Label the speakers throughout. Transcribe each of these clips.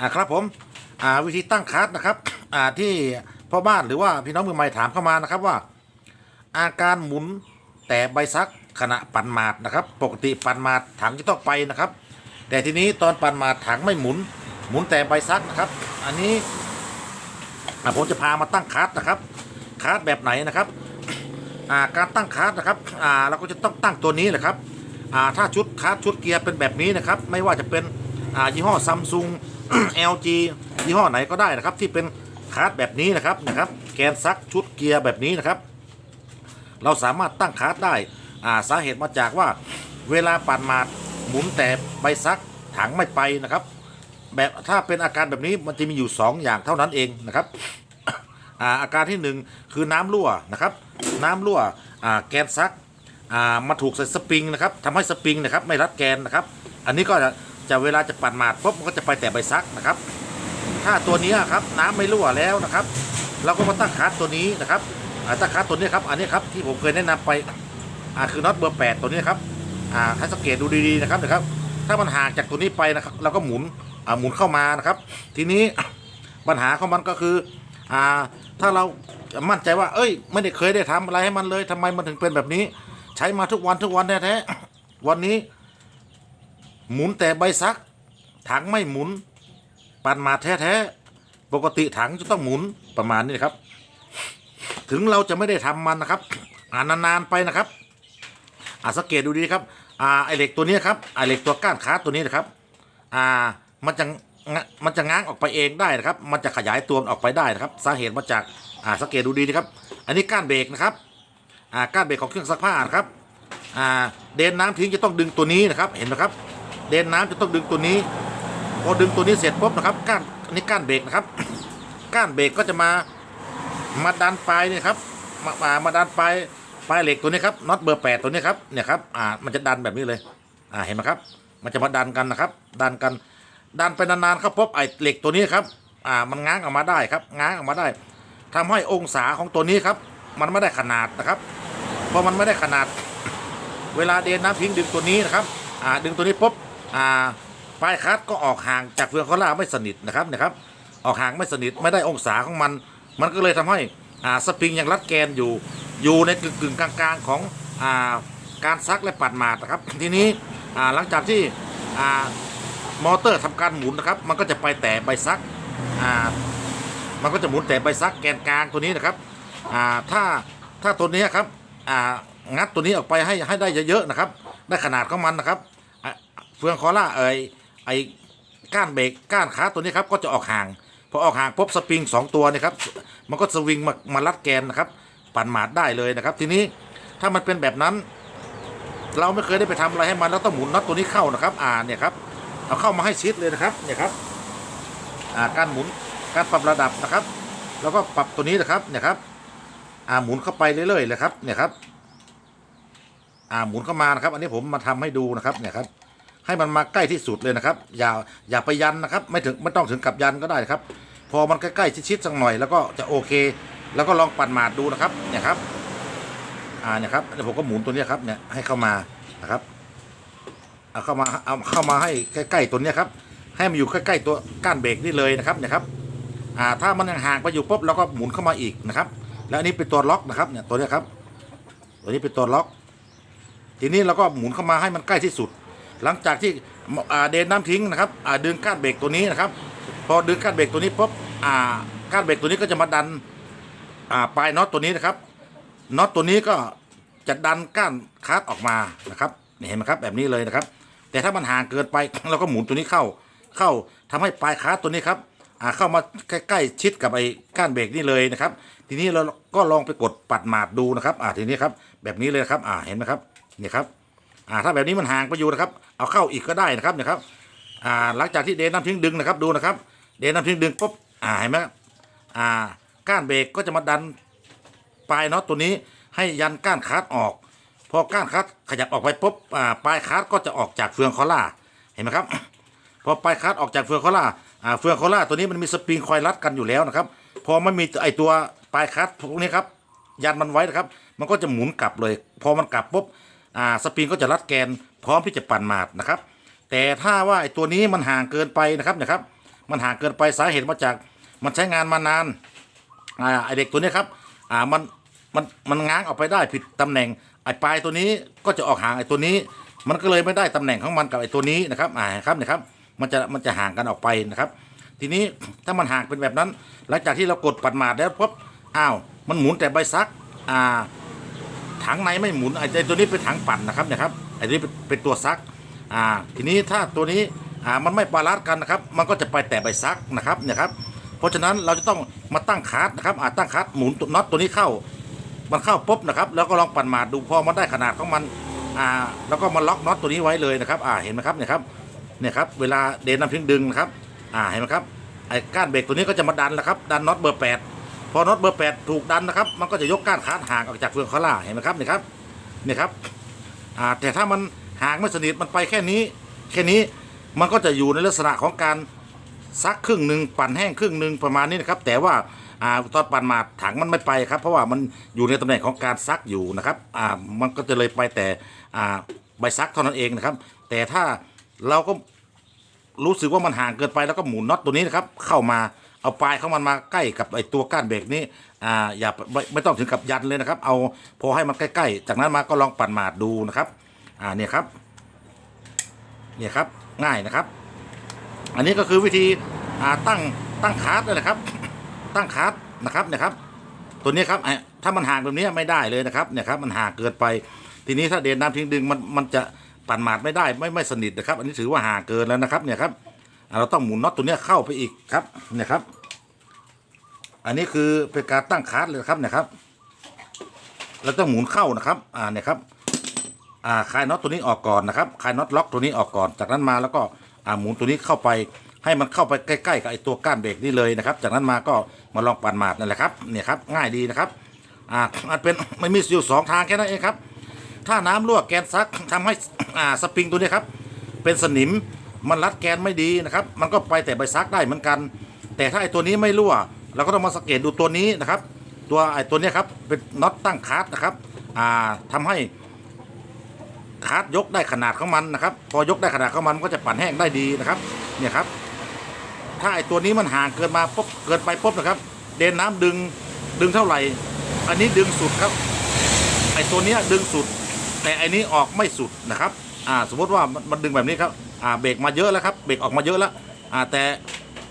Speaker 1: อ่าครับผมอ่าวิธีตั้งคัสนะครับอ่าที่พ่อบ้านหรือว่าพี่น้องมือใหม่ถามเข้ามานะครับว่า อาการหมุนแต่ใบซักขณะปั่นหมาดนะครับ ปกติปั่นหมาดถังจะต้องไปนะครับ แต่ทีนี้ตอนปั่นหมาดถังไม่หมุน หมุนแต่ใบซักนะครับ อันนี้อ่าผมจะพามาตั้งคัสนะครับคัสแบบไหนนะครับการตั้งคัสนะครับอ่าเราก็จะต้องตั้งตัวนี้แหละครับอ่าถ้าชุดคัสชุดเกียร์เป็นแบบนี้นะครับ ไม่ว่าจะเป็นอ่ายี่ห้อซัมซุง LG ยี่ห้อไหนก็ได้นะครับ ที่เป็นคัสแบบนี้นะครับนะครับ แกนซักชุดเกียร์แบบนี้นะครับ เราสามารถตั้งคาร์ดได้อ่าสาเหตุมาจากว่าเวลาปั่นมาดหมุนแต่ใบซักถังไม่ไปนะครับ แบบถ้าเป็นอาการแบบนี้มันจะมีอยู่ 2 อย่างเท่านั้นเองนะครับอาอาการที่หนึ่งคือน้ำรั่วนะครับ น้ำรั่วแกนซักมาถูกใส่สปริงนะครับทำให้สปริงนะครับไม่รัดแกนนะครับ อันนี้ก็จะ จะเวลาจะปั่นมาดปุ๊บมันก็จะไปแต่ใบซักนะครับ ถ้าตัวนี้ครับน้ำไม่รั่วแล้วนะครับ เราก็มาตั้งคาร์ดตัวนี้นะครับอ่าตั้งคาร์ดตัวนี้ครับอันนี้ครับที่ผมเคยแนะนำไปอ่าคือน็อตเบอร์8ตัวนี้ครับอ่าให้สังเกตดูดีๆนะครับนะครับ ถ้ามันห่างจากตัวนี้ไปนะครับ เราก็หมุนอ่าหมุนเข้ามานะครับ ทีนี้ปัญหาของมันก็คืออ่าถ้าเรามั่นใจว่า เอ้ย ไม่ได้เคยได้ทำอะไรให้มันเลยทำไมมันถึงเป็นแบบนี้ ใช้มาทุกวันทุกวันแท้ๆวันนี้ หมุนแต่ใบซัก ถังไม่หมุน ปั่นมาแท้ๆ ปกติถังจะต้องหมุนประมาณนี้ครับ ถึงเราจะไม่ได้ทำมันนะครับอ่านานๆไปนะครับอ่าสังเกตดูดีครับอ่าไอเหล็กตัวนี้ครับไอเหล็กตัวก้านคาตัวนี้นะครับอ่ามันจะงะมันจะง้างออกไปเองได้นะครับ มันจะขยายตัวออกไปได้นะครับ สาเหตุมาจากอ่าสังเกตดูดีนะครับ อันนี้ก้านเบรกนะครับอ่าก้านเบรกของเครื่องซักผ้านะครับอ่าเดนน้ำทิ้งจะต้องดึงตัวนี้นะครับ เห็นไหมครับ เดนน้ำจะต้องดึงตัวนี้ พอดึงตัวนี้เสร็จปุ๊บนะครับก้านอันนี้ก้านเบรกนะครับ ก้านเบรกก็จะมามาดันปลายเนี่ยครับมามามาดันปลายปลายเหล็กตัวนี้ครับน็อตเบอร์แปดตัวนี้ครับเนี่ยครับอ่ามันจะดันแบบนี้เลยอ่าเห็นไหมครับ มันจะมาดันกันนะครับ ดันกันดันไปนานๆครับปุ๊บไอ้เหล็กตัวนี้ครับอ่ามันง้างออกมาได้ครับ ง้างออกมาได้ทำให้องศาของตัวนี้ครับ มันไม่ได้ขนาดนะครับพอมันไม่ได้ขนาด เวลาเดนน้ำทิ้งดึงตัวนี้นะครับ อ่าดึงตัวนี้ปุ๊บ อ่าปลายคัดก็ออกห่างจากเฟืองคอล่าไม่สนิทนะครับนะครับ ออกห่างไม่สนิทไม่ได้องศาของมัน มันก็เลยทำให้อ่าสปริงยังรัดแกนอยู่ อยู่ในกึ่งกึ่งกลางๆของอ่าการซักและปัดหมาดนะครับ ทีนี้อ่าหลังจากที่อ่ามอเตอร์ทำการหมุนนะครับ มันก็จะไปแต่ใบซักอ่ามันก็จะหมุนแต่ใบซักแกนกลางตัวนี้นะครับอ่าถ้าถ้าตัวนี้ครับอ่างัดตัวนี้ออกไปให้ให้ได้เยอะๆนะครับ ได้ขนาดของมันนะครับ เฟืองคอล่าเอ่ยไอ้ก้านเบรกก้านขาตัวนี้ครับก็จะออกห่างพอออกห่างพบสปริงสองตัวนี่ครับมันก็สวิงมามารัดแกนนะครับปั่นหมาดได้เลยนะครับ ทีนี้ถ้ามันเป็นแบบนั้น เราไม่เคยได้ไปทำอะไรให้มันแล้วต้องหมุนน็อตตัวนี้เข้านะครับ อ่าเนี่ยครับเอาเข้ามาให้ชิดเลยนะครับเนี่ยครับอ่าการหมุนการปรับระดับนะครับ แล้วก็ปรับตัวนี้นะครับเนี่ยครับอ่าหมุนเข้าไปเรื่อยๆเลยครับเนี่ยครับอ่าหมุนเข้ามานะครับ อันนี้ผมมาทำให้ดูนะครับเนี่ยครับ ให้มันมาใกล้ที่สุดเลยนะครับ อย่าอย่าไปยันนะครับ ไม่ถึงไม่ต้องถึงกับยันก็ได้ครับ พอมันใกล้ๆชิดๆสักหน่อยแล้วก็จะโอเค แล้วก็ลองปั่นหมาดดูนะครับเนี่ยครับอ่าเนี่ยครับเดี๋ยวผมก็หมุนตัวนี้ครับเนี่ยให้เข้ามานะครับเอาเข้ามาเอาเข้ามาให้ใกล้ๆตัวนี้ครับ ให้มันอยู่ใกล้ๆตัวก้านเบรกนี่เลยนะครับเนี่ยครับอ่าถ้ามันยังห่างไปอยู่ปุ๊บเราก็หมุนเข้ามาอีกนะครับ แล้วอันนี้เป็นตัวล็อกนะครับเนี่ยตัวนี้ครับตัวนี้เป็นตัวล็อก ทีนี้เราก็หมุนเข้ามาให้มันใกล้ที่สุด หลังจากที่เดนน้ำทิ้งนะครับดึงก้านเบรกตัวนี้นะครับ พอดึงก้านเบรกตัวนี้ปุ๊บอ่าก้านเบรกตัวนี้ก็จะมาดันปลายน็อตตัวนี้นะครับน็อตตัวนี้ก็จะดันก้านคาร์ดออกมานะครับเห็นไหมครับแบบนี้เลยนะครับ แต่ถ้ามันห่างเกินไปเราก็หมุนตัวนี้เข้าเข้าทำให้ปลายคาร์ดตัวนี้ครับเข้ามาใกล้ๆชิดกับไอ้ก้านเบรกนี่เลยนะครับ ทีนี้เราก็ลองไปกดปัดหมาดดูนะครับอ่าทีนี้ครับแบบนี้เลยครับอ่าเห็นไหมครับนี่ครับ อ่าถ้าแบบนี้มันห่างไปอยู่นะครับ เอาเข้าอีกก็ได้นะครับนี่ยครับอ่าหลังจากที่เดนน้ำทิ้งดึงนะครับดูนะครับ เดนน้ำทิ้งดึงปุ๊บอ่าเห็นไหมครับอ่าก้านเบรกก็จะมาดันปลายน็อตตัวนี้ให้ยันก้านคาร์ดออก พอก้านคาร์ดขยับออกไปปุ๊บอ่าปลายคาร์ดก็จะออกจากเฟืองคอล่าเห็นไหมครับ พอปลายคาร์ดออกจากเฟืองคอล่าอ่าเฟืองคอล่าตัวนี้มันมีสปริงคอยรัดกันอยู่แล้วนะครับ พอมันมีไอตัวปลายคาร์ดพวกนี้ครับยันมันไว้นะครับ มันก็จะหมุนกลับเลย พอมันกลับปุ๊บ อ่าสปริงก็จะรัดแกนพร้อมที่จะปั่นหมาดนะครับ แต่ถ้าว่าไอ้ตัวนี้มันห่างเกินไปนะครับนะครับ มันห่างเกินไปสาเหตุมาจากมันใช้งานมานานอ่าไอเด็กตัวนี้ครับอ่ามันมันมันง้างออกไปได้ผิดตำแหน่งไอปลายตัวนี้ก็จะออกห่างไอตัวนี้ มันก็เลยไม่ได้ตำแหน่งของมันกับไอตัวนี้นะครับอ่าครับเนี่ยครับมันจะมันจะห่างกันออกไปนะครับ ทีนี้ถ้ามันห่างเป็นแบบนั้น หลังจากที่เรากดปัดหมาดแล้วปุ๊บอ้าวมันหมุนแต่ใบซักอ่า ถังในไม่หมุนไอ้ตัวนี้เป็นถังปั่นนะครับเนี่ยครับไอ้ตัวนี้เป็นตัวซักอ่าทีนี้ถ้าตัวนี้อ่ามันไม่บาลานซ์กันนะครับ มันก็จะไปแต่ใบซักนะครับเนี่ยครับเพราะฉะนั้นเราจะต้องมาตั้งคาร์ดนะครับอ่าตั้งคาร์ดหมุนตัวน็อตตัวนี้เข้า มันเข้าปุ๊บนะครับ แล้วก็ลองปั่นหมาดดูพอมันได้ขนาดของมันอ่าแล้วก็มาล็อกน็อตตัวนี้ไว้เลยนะครับอ่าเห็นไหมครับเนี่ยครับเนี่ยครับเวลาเดนน้ำพึ่งดึงนะครับอ่าเห็นไหมครับไอ้ก้านเบรกตัวนี้ก็จะมาดันแล้วครับดันน็อตเบอร์แปด พอน็อตเบอร์แปดถูกดันนะครับ มันก็จะยกก้านคาดห่างออกจากเฟืองคาร่าเห็นไหมครับนี่ครับนี่ครับแต่ถ้ามันห่างไม่สนิทมันไปแค่นี้ แค่นี้มันก็จะอยู่ในลักษณะของการซักครึ่งหนึ่งปั่นแห้งครึ่งหนึ่งประมาณนี้นะครับ แต่ว่าอตอนปั่นมาถังมันไม่ไปครับ เพราะว่ามันอยู่ในตำแหน่งของการซักอยู่นะครับมันก็จะเลยไปแต่ใบซักเท่านั้นเองนะครับ แต่ถ้าเราก็รู้สึกว่ามันห่างเกินไปแล้วก็หมุนน็อตตัวนี้นะครับเข้ามา เอาปลายของมันมาใกล้กับไอ้ตัวก้านเบรกนี้อ่าอย่าไม่ไม่ต้องถึงกับยันเลยนะครับ เอาพอให้มันใกล้ๆ จากนั้นมาก็ลองปั่นหมาดดูนะครับ อ่าเนี่ยครับเนี่ยครับง่ายนะครับ อันนี้ก็คือวิธีอ่าตั้งตั้งคาร์ดเลยนะครับ ตั้งคาร์ดนะครับเนี่ยครับ ตัวนี้ครับไอถ้ามันห่างแบบนี้ไม่ได้เลยนะครับเนี่ยครับมันห่างเกินไป ทีนี้ถ้าเดนน้ำทิ้งดึงมันมันจะปั่นหมาดไม่ได้ไม่ไม่สนิทนะครับ อันนี้ถือว่าห่างเกินแล้วนะครับเนี่ยครับ เราต้องหมุนน็อตตัวเนี้ยเข้าไปอีกครับเนี่ยครับ อันนี้คือเป็นการตั้งคาร์ดเลยครับเนี่ยครับ เราต้องหมุนเข้านะครับ อ่าเนี่ยครับ อ่าคลายน็อตตัวนี้ออกก่อนนะครับคลายน็อตล็อกตัวนี้ออกก่อน จากนั้นมาแล้วก็อ่าหมุนตัวนี้เข้าไป ให้มันเข้าไปใกล้ๆกับไอ้ตัวก้านเบรกนี่เลยนะครับ จากนั้นมาก็มาลองปั่นหมาดนั่นแหละครับเนี่ยครับ ง่ายดีนะครับ อ่ามันเป็นไม่มีอยู่สองทางแค่นั้นเองครับ ถ้าน้ำรั่วแกนซักทำให้อ่าสปริงตัวนี้ครับเป็นสนิม มันรัดแกนไม่ดีนะครับ มันก็ไปแต่ใบซักได้เหมือนกัน แต่ถ้าไอ้ตัวนี้ไม่รั่ว เราก็ต้องมาสังเกตดูตัวนี้นะครับ ตัวไอ้ตัวนี้ครับเป็นน็อตตั้งคาร์ดนะครับอ่าทำให้คาร์ดยกได้ขนาดของมันนะครับ พอยกได้ขนาดของมันมันก็จะปั่นแห้งได้ดีนะครับ เนี่ยครับ ถ้าไอตัวนี้มันห่างเกินมาปุ๊บเกินไปปุ๊บนะครับ เดนน้ำดึงดึงเท่าไหร่ อันนี้ดึงสุดครับ ไอตัวเนี้ยดึงสุด แต่อันนี้ออกไม่สุดนะครับ อ่า สมมติว่ามันมันดึงแบบนี้ครับ อ่าเบรกมาเยอะแล้วครับเบรกออกมาเยอะแล้วอ่าแต่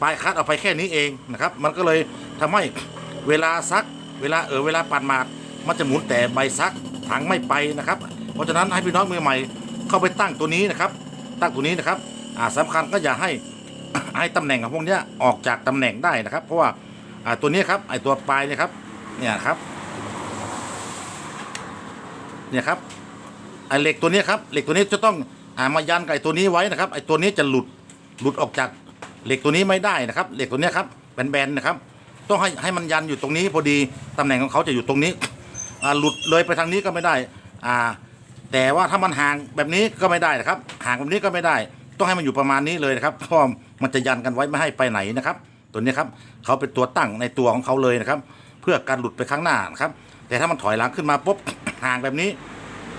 Speaker 1: ปลายคัดเอาไปแค่นี้เองนะครับ มันก็เลยทำให้เวลาซักเวลาเออเวลาปั่นหมาดมันจะหมุนแต่ใบซักถังไม่ไปนะครับ เพราะฉะนั้นให้พี่น้องมือใหม่เข้าไปตั้งตัวนี้นะครับ ตั้งตัวนี้นะครับอ่าสำคัญก็อย่าให้ให้ตำแหน่งของพวกนี้ออกจากตำแหน่งได้นะครับ เพราะว่าอ่าตัวนี้ครับไอตัวปลายเนี่ยครับเนี่ยครับเนี่ยครับไอเหล็กตัวนี้ครับเหล็กตัวนี้จะต้อง อ่ามายันกับไอตัวนี้ไว้นะครับไอ้ตัวนี้จะหลุดหลุดออกจากเหล็กตัวนี้ไม่ได้นะครับ เหล็กตัวนี้ครับแบนๆนะครับ ต้องให้ให้มันยันอยู่ตรงนี้พอดีตำแหน่งของเขาจะอยู่ตรงนี้อ่าหลุดเลยไปทางนี้ก็ไม่ได้อ่าแต่ว่าถ้ามันห่างแบบนี้ก็ไม่ได้นะครับห่างแบบนี้ก็ไม่ได้ ต้องให้มันอยู่ประมาณนี้เลยนะครับเพราะมันจะยันกันไว้ไม่ให้ไปไหนนะครับ ตัวนี้ครับเขาเป็นตัวตั้งในตัวของเขาเลยนะครับ เพื่อการหลุดไปข้างหน้านะครับ แต่ถ้ามันถอยหลังขึ้นมาปุ๊บห่างแบบนี้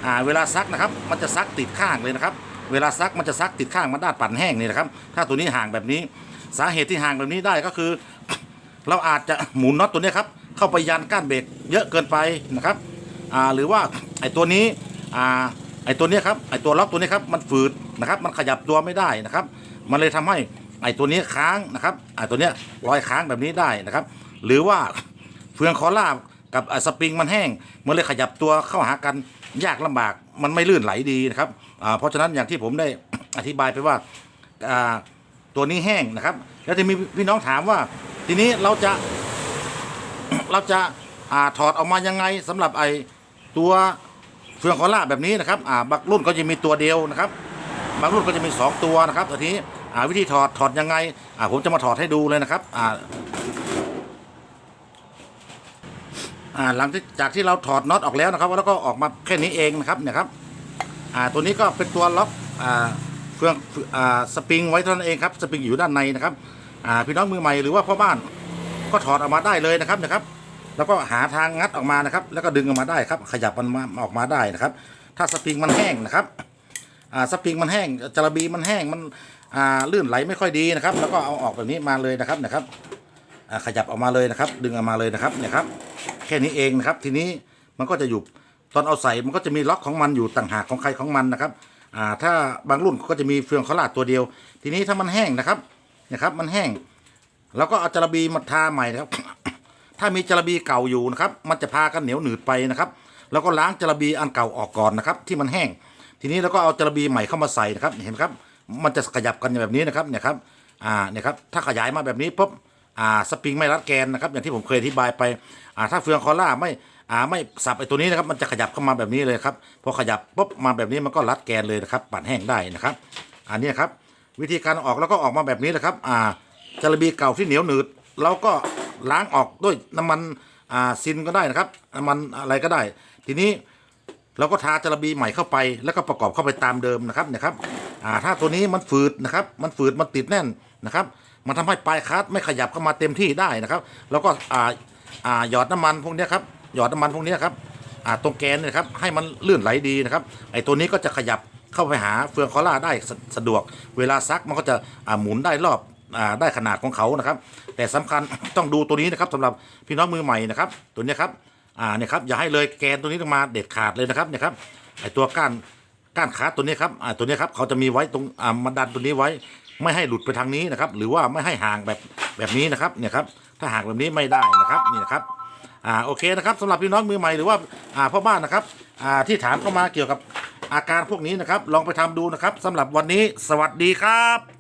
Speaker 1: อ่าเวลาซักนะครับ มันจะซักติดข้างเลยนะครับ เวลาซักมันจะซักติดข้างมันด้านปั่นแห้งนี่นะครับ ถ้าตัวนี้ห่างแบบนี้ สาเหตุที่ห่างแบบนี้ได้ก็คือ เราอาจจะหมุนน็อตตัวนี้ครับเข้าไปยันก้านเบรกเยอะเกินไปนะครับหรือว่าไอ้ตัวนี้ไอ้ตัวนี้ครับไอ้ตัวล็อกตัวนี้ครับมันฝืดนะครับ มันขยับตัวไม่ได้นะครับ มันเลยทำให้ไอ้ตัวนี้ค้างนะครับไอ้ตัวเนี้ยลอยค้างแบบนี้ได้นะครับ หรือว่าเฟืองคอล่ากับไอ้สปริงมันแห้งมันเลยขยับตัวเข้าหากัน ยากลำบากมันไม่ลื่นไหลดีนะครับเพราะฉะนั้นอย่างที่ผมได้อธิบายไปว่าตัวนี้แห้งนะครับ แล้วจะมีพี่น้องถามว่า ทีนี้เราจะเราจะอาถอดออกมายังไงสำหรับไอตัวเฟืองคอล่าแบบนี้นะครับบางรุ่นก็จะมีตัวเดียวนะครับบางรุ่นก็จะมี 2 ตัวนะครับทีนี้วิธีถอดถอดยังไงผมจะมาถอดให้ดูเลยนะครับ อ่าหลังจากที่เราถอดน็อตออกแล้วนะครับแล้วก็ออกมาแค่นี้เองนะครับเนี่ยครับอ่าตัวนี้ก็เป็นตัวล็อกอ่าเฟืองอ่าสปริงไว้เท่านั้นเองครับสปริงอยู่ด้านในนะครับอ่าพี่น้องมือใหม่หรือว่าพ่อบ้านก็ถอดออกมาได้เลยนะครับนะครับ แล้วก็หาทางงัดออกมานะครับ แล้วก็ดึงออกมาได้ครับ ขยับมันออกมาได้นะครับ ถ้าสปริงมันแห้งนะครับอ่าสปริงมันแห้งจระบีมันแห้งมันอ่าลื่นไหลไม่ค่อยดีนะครับ แล้วก็เอาออกแบบนี้มาเลยนะครับนะครับ ขยับออกมาเลยนะครับ ดึงออกมาเลยนะครับเนี่ยครับ แค่นี้เองนะครับ ทีนี้มันก็จะอยู่ตอนเอาใส่มันก็จะมีล็อกของมันอยู่ต่างหากของใครของมันนะครับอ่าถ้าบางรุ่นก็จะมีเฟืองเขลาดตัวเดียว ทีนี้ถ้ามันแห้งนะครับนะครับ มันแห้งแล้วก็เอาจระบีมาทาใหม่นะครับ ถ้ามีจระบีเก่าอยู่นะครับ มันจะพากันเหนียวหนืดไปนะครับ แล้วก็ล้างจระบีอันเก่าออกก่อนนะครับ ที่มันแห้ง ทีนี้แล้วก็เอาจระบีใหม่เข้ามาใส่นะครับเห็นไหมครับ มันจะขยับกันแบบนี้นะครับเนี่ยครับอ่าเนี่ยครับถ้าขยายมาแบบนี้ปุ๊บ อ่าสปริงไม่รัดแกนนะครับอย่างที่ผมเคยอธิบายไปอ่าถ้าเฟืองคอล่าไม่อ่าไม่สับไอตัวนี้นะครับมันจะขยับเข้ามาแบบนี้เลยครับพอขยับปุ๊บมาแบบนี้มันก็รัดแกนเลยนะครับปั่นแห้งได้นะครับ อันนี้ครับวิธีการออกแล้วก็ออกมาแบบนี้นะครับอ่าจระบีเก่าที่เหนียวหนืดเราก็ล้างออกด้วยน้ำมันอ่าซินก็ได้นะครับน้ำมันอะไรก็ได้ ทีนี้เราก็ทาจระบีใหม่เข้าไป แล้วก็ประกอบเข้าไปตามเดิมนะครับนะครับอ่าถ้าตัวนี้มันฝืดนะครับ มันฝืดมันติดแน่นนะครับ มันทำให้ปลายคัสไม่ขยับเข้ามาเต็มที่ได้นะครับ แล้วก็อ่าอ่าหยอดน้ำมันพวกนี้ครับหยอดน้ำมันพวกนี้ครับอ่าตรงแกนเนยครับให้มันลื่นไหลดีนะครับไอ้ตัวนี้ก็จะขยับเข้าไปหาเฟืองคอล่าได้สะสะดวก เวลาซักมันก็จะอ่าหมุนได้รอบอ่าได้ขนาดของเขานะครับ แต่สำคัญต้องดูตัวนี้นะครับสำหรับพี่น้องมือใหม่นะครับ ตัวนี้ครับอ่าเนี่ยครับอย่าให้เลยแกนตัวนี้ลงมาเด็ดขาดเลยนะครับเนี่ยครับไอตัวก้านก้านขาตัวนี้ครับอ่าตัวนี้ครับเขาจะมีไว้ตรงอ่ามาดันตัวนี้ไว้ ไม่ให้หลุดไปทางนี้นะครับ หรือว่าไม่ให้ห่างแบบแบบนี้นะครับเนี่ยครับถ้าห่างแบบนี้ไม่ได้นะครับนี่นะครับอ่าโอเคนะครับสำหรับพี่น้องมือใหม่หรือว่าอ่าพ่อบ้านนะครับอ่าที่ถามเข้ามาเกี่ยวกับอาการพวกนี้นะครับ ลองไปทำดูนะครับสำหรับวันนี้สวัสดีครับ